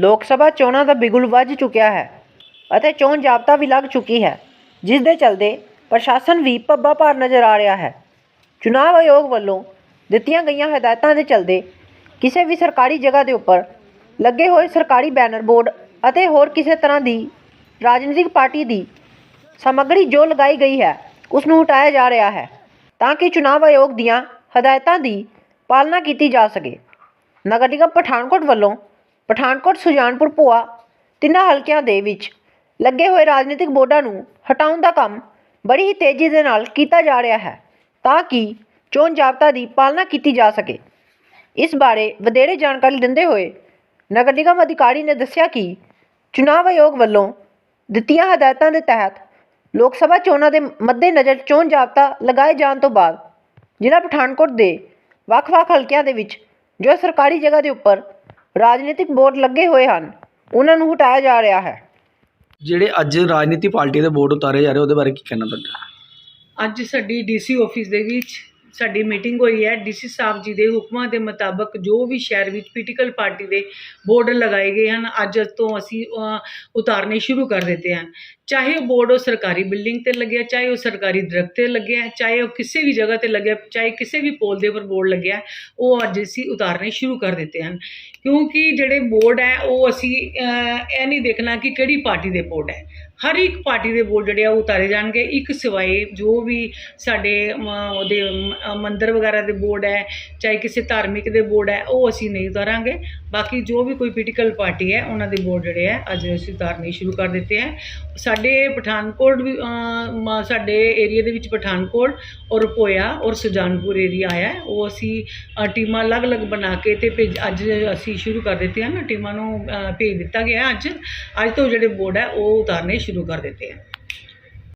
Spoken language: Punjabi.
ਲੋਕ ਸਭਾ ਚੋਣਾਂ ਦਾ ਬਿਗੁਲ ਵੱਜ ਚੁੱਕਿਆ ਹੈ ਅਤੇ ਚੋਣ ਜਾਬਤਾ ਵੀ ਲੱਗ ਚੁੱਕੀ ਹੈ, ਜਿਸ ਦੇ ਚਲਦੇ ਪ੍ਰਸ਼ਾਸਨ ਵੀ ਪੱਬਾ ਭਾਰ ਨਜ਼ਰ ਆ ਰਿਹਾ ਹੈ। ਚੁਣਾਵ ਆਯੋਗ ਵੱਲੋਂ ਦਿੱਤੀਆਂ ਗਈਆਂ ਹਦਾਇਤਾਂ ਦੇ ਚਲਦੇ ਕਿਸੇ ਵੀ ਸਰਕਾਰੀ ਜਗ੍ਹਾ ਦੇ ਉੱਪਰ ਲੱਗੇ ਹੋਏ ਸਰਕਾਰੀ ਬੈਨਰ ਬੋਰਡ ਅਤੇ ਹੋਰ ਕਿਸੇ ਤਰ੍ਹਾਂ ਦੀ ਰਾਜਨੀਤਿਕ ਪਾਰਟੀ ਦੀ ਸਮੱਗਰੀ ਜੋ ਲਗਾਈ ਗਈ ਹੈ, ਉਸ ਨੂੰ ਹਟਾਇਆ ਜਾ ਰਿਹਾ ਹੈ ਤਾਂ ਕਿ ਚੁਣਾਵ ਆਯੋਗ ਦੀਆਂ ਹਦਾਇਤਾਂ ਦੀ ਪਾਲਣਾ ਕੀਤੀ ਜਾ ਸਕੇ। ਨਗਰ ਨਿਗਮ ਪਠਾਨਕੋਟ ਵੱਲੋਂ ਪਠਾਨਕੋਟ, ਸੁਜਾਨਪੁਰ, ਭੋਆ, ਤਿੰਨਾਂ ਹਲਕਿਆਂ ਦੇ ਵਿੱਚ ਲੱਗੇ ਹੋਏ ਰਾਜਨੀਤਿਕ ਬੋਰਡਾਂ ਨੂੰ ਹਟਾਉਣ ਦਾ ਕੰਮ ਬੜੀ ਹੀ ਤੇਜ਼ੀ ਦੇ ਨਾਲ ਕੀਤਾ ਜਾ ਰਿਹਾ ਹੈ ਤਾਂ ਕਿ ਚੋਣ ਜਾਬਤਾ ਦੀ ਪਾਲਣਾ ਕੀਤੀ ਜਾ ਸਕੇ। ਇਸ ਬਾਰੇ ਵਧੇਰੇ ਜਾਣਕਾਰੀ ਦਿੰਦੇ ਹੋਏ ਨਗਰ ਨਿਗਮ ਅਧਿਕਾਰੀ ਨੇ ਦੱਸਿਆ ਕਿ ਚੁਣਾਵ ਆਯੋਗ ਵੱਲੋਂ ਦਿੱਤੀਆਂ ਹਦਾਇਤਾਂ ਦੇ ਤਹਿਤ ਲੋਕ ਸਭਾ ਚੋਣਾਂ ਦੇ ਮੱਦੇਨਜ਼ਰ ਚੋਣ ਜਾਬਤਾ ਲਗਾਏ ਜਾਣ ਤੋਂ ਬਾਅਦ ਜ਼ਿਲ੍ਹਾ ਪਠਾਨਕੋਟ ਦੇ ਵੱਖ-ਵੱਖ ਹਲਕਿਆਂ ਦੇ ਵਿੱਚ ਜੋ ਸਰਕਾਰੀ ਜਗ੍ਹਾ ਦੇ ਉੱਪਰ ਰਾਜਨੀਤਿਕ ਬੋਰਡ ਲੱਗੇ ਹੋਏ ਹਨ। ਉਹਨਾਂ ਨੂੰ ਹਟਾਇਆ ਜਾ ਰਿਹਾ ਹੈ। ਜਿਹੜੇ ਅੱਜ ਰਾਜਨੀਤੀ ਪਾਰਟੀ ਦੇ ਬੋਰਡ ਉਤਾਰੇ ਜਾ ਰਹੇ ਉਹਦੇ ਬਾਰੇ ਕੀ ਕਹਿਣਾ ਤੁਹਾਡਾ? ਅੱਜ ਸਾਡੀ ਡੀਸੀ ਆਫਿਸ ਦੇ ਵਿੱਚ ਸਾਡੀ ਮੀਟਿੰਗ ਹੋਈ ਹੈ। ਡੀਸੀ ਸਾਹਿਬ ਜੀ ਦੇ ਹੁਕਮਾਂ ਦੇ ਮੁਤਾਬਕ ਜੋ ਵੀ ਸ਼ਹਿਰ ਵਿੱਚ ਪੋਲੀਟੀਕਲ ਪਾਰਟੀ ਦੇ ਬੋਰਡ ਲਗਾਏ ਗਏ ਹਨ, ਅੱਜ ਤੋਂ ਅਸੀਂ ਉਤਾਰਨੇ ਸ਼ੁਰੂ ਕਰ ਦਿੱਤੇ ਹਨ। ਚਾਹੇ ਉਹ ਬੋਰਡ ਉਹ ਸਰਕਾਰੀ ਬਿਲਡਿੰਗ ਤੇ ਲੱਗਿਆ ਚਾਹੇ ਉਹ ਸਰਕਾਰੀ ਦਰਖਤ ਤੇ ਲੱਗਿਆ ਚਾਹੇ ਉਹ ਕਿਸੇ ਵੀ ਜਗ੍ਹਾ ਤੇ ਲੱਗਿਆ ਚਾਹੇ ਕਿਸੇ ਵੀ ਪੋਲ ਦੇ ਉੱਪਰ ਬੋਰਡ ਲੱਗਿਆ, ਉਹ ਅੱਜ ਅਸੀਂ ਉਤਾਰਨੇ ਸ਼ੁਰੂ ਕਰ ਦਿੱਤੇ ਹਨ। ਕਿਉਂਕਿ ਜਿਹੜੇ ਬੋਰਡ ਹੈ, ਉਹ ਅਸੀਂ ਇਹ ਨਹੀਂ ਦੇਖਣਾ ਕਿ ਕਿਹੜੀ ਪਾਰਟੀ ਦੇ ਬੋਰਡ ਹੈ। ਹਰ ਇੱਕ ਪਾਰਟੀ ਦੇ ਬੋਰਡ ਜਿਹੜੇ ਆ ਉਹ ਉਤਾਰੇ ਜਾਣਗੇ। ਇੱਕ ਸਿਵਾਏ ਜੋ ਵੀ ਸਾਡੇ ਉਹਦੇ ਮੰਦਰ ਵਗੈਰਾ ਦੇ ਬੋਰਡ ਹੈ, ਚਾਹੇ ਕਿਸੇ ਧਾਰਮਿਕ ਦੇ ਬੋਰਡ ਹੈ, ਉਹ ਅਸੀਂ ਨਹੀਂ ਉਤਾਰਾਂਗੇ। ਬਾਕੀ ਜੋ ਵੀ ਕੋਈ ਪੋਲੀਟੀਕਲ ਪਾਰਟੀ ਹੈ, ਉਹਨਾਂ ਦੇ ਬੋਰਡ ਜਿਹੜੇ ਹੈ, ਅੱਜ ਅਸੀਂ ਉਤਾਰਨੇ ਸ਼ੁਰੂ ਕਰ ਦਿੱਤੇ ਹੈ। ਸਾਡੇ ਪਠਾਨਕੋਟ ਵੀ ਮ- ਸਾਡੇ ਏਰੀਆ ਦੇ ਵਿੱਚ ਪਠਾਨਕੋਟ ਔਰ ਪੋਇਆ ਔਰ ਸੁਜਾਨਪੁਰ ਏਰੀਆ ਆਇਆ ਉਹ ਅਸੀਂ ਟੀਮਾਂ ਅਲੱਗ-ਅਲੱਗ ਬਣਾ ਕੇ ਤੇ ਭੇਜ, ਅੱਜ ਅਸੀਂ ਸ਼ੁਰੂ ਕਰ ਦਿੱਤੇ ਹਨ। ਟੀਮਾਂ ਨੂੰ ਭੇਜ ਦਿੱਤਾ ਗਿਆ ਅੱਜ। ਅੱਜ ਤੋਂ ਜਿਹੜੇ ਬੋਰਡ ਹੈ, ਉਹ ਉਤਾਰਨੇ ਸ਼ੁਰੂ ਕਰ ਦਿੱਤੇ ਹਨ